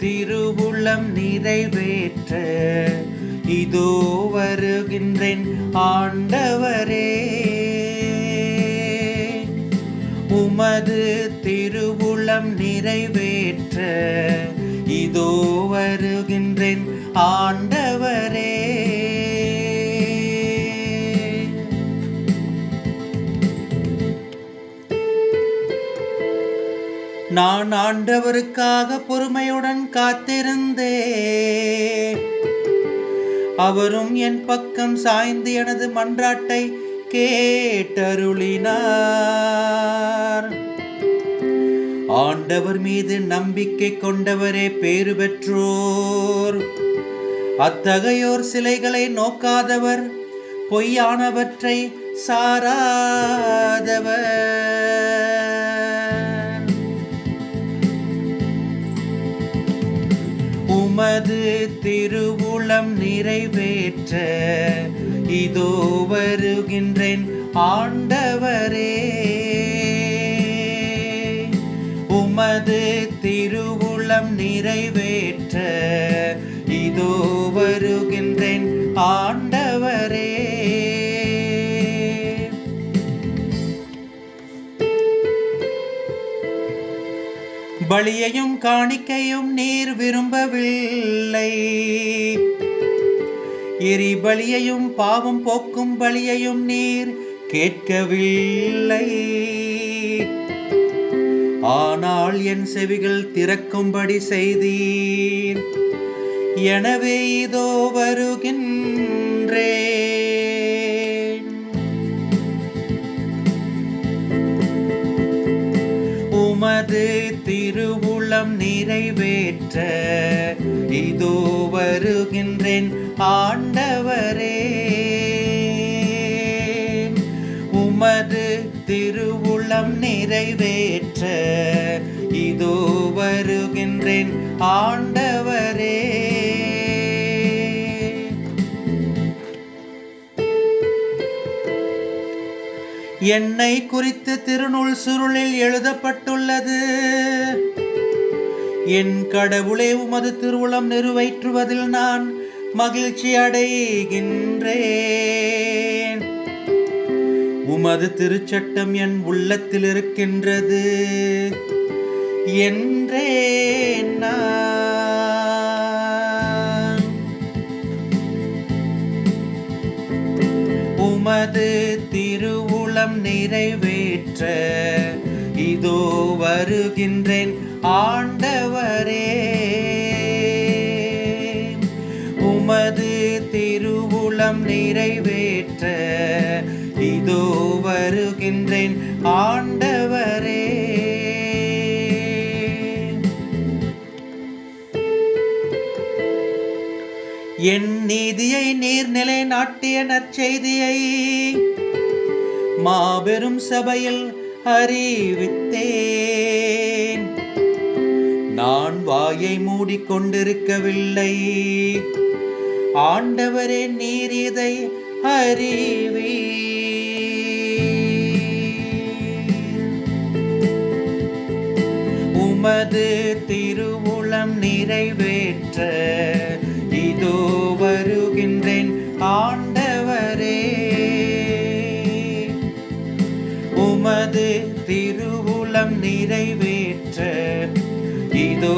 திருவுளம் நிறைவேற்ற. இதோ வருகின்றேன் ஆண்டவரே. உமது திருவுளம் நிறைவேற்ற. இதோ வருகின்றேன் ஆண்டவரே. நான் ஆண்டவருக்காக பொறுமையுடன் காத்திருந்தேன். அவரும் என் பக்கம் சாய்ந்து எனது மன்றாட்டை கேட்டருளினார். ஆண்டவர் மீது நம்பிக்கை கொண்டவரே பேறு பெற்றோர். அத்தகையோர் சிலைகளை நோக்காதவர் பொய்யானவற்றை சாராதவர். உமது திருவுளம் நிறைவேற்ற இதோ வருகின்றேன் ஆண்டவரே. உமது திருவுளம் நிறைவேற்ற இதோ வருகின்றேன் ஆண்ட பலியையும் காணிக்கையும் நீர் விரும்பவில்லை. எரி பலியையும் பாவம் போக்கும் பலியையும் நீர் கேட்கவில்லை. ஆனால் என் செவிகள் திறக்கும்படி செய்தீர். எனவே இதோ வருகின்றேன். திட்டம் நிறைவேற்ற இதோ வருகின்றேன் ஆண்டவரே. உமது திருவுளம் நிறைவேற்ற இதோ வருகின்றேன் ஆண்டவரே. என்னை குறித்து திருநூல் சுருளில் எழுதப்பட்டுள்ளது. என் கடவுளே உமது திருவுளம் நிறைவேற்றுவதில் நான் மகிழ்ச்சி அடைகின்றேன். உமது திருச்சட்டம் என் உள்ளத்தில் இருக்கின்றது என்றே நான். உமது திருவுளம் நிறைவேற்ற இதோ வருகின்றேன். ஆண்டவரே உமது திருவுளம் நிறைவேற்ற இதோ வருகின்றேன் ஆண்டவரே. என் நீதியை நீர்நிலை நாட்டிய நற்செய்தியை மாபெரும் சபையில் அறிவித்தேன். நான் வாயை மூடிக்கொண்டிருக்கவில்லை. ஆண்டவரே நீர் இதை அறிவி உமது திருவுளம் நிறைவேற்ற இதோ வருகின்றேன் ஆண்டவரே. உமது திருவுளம் நிறைவேற்ற இதோ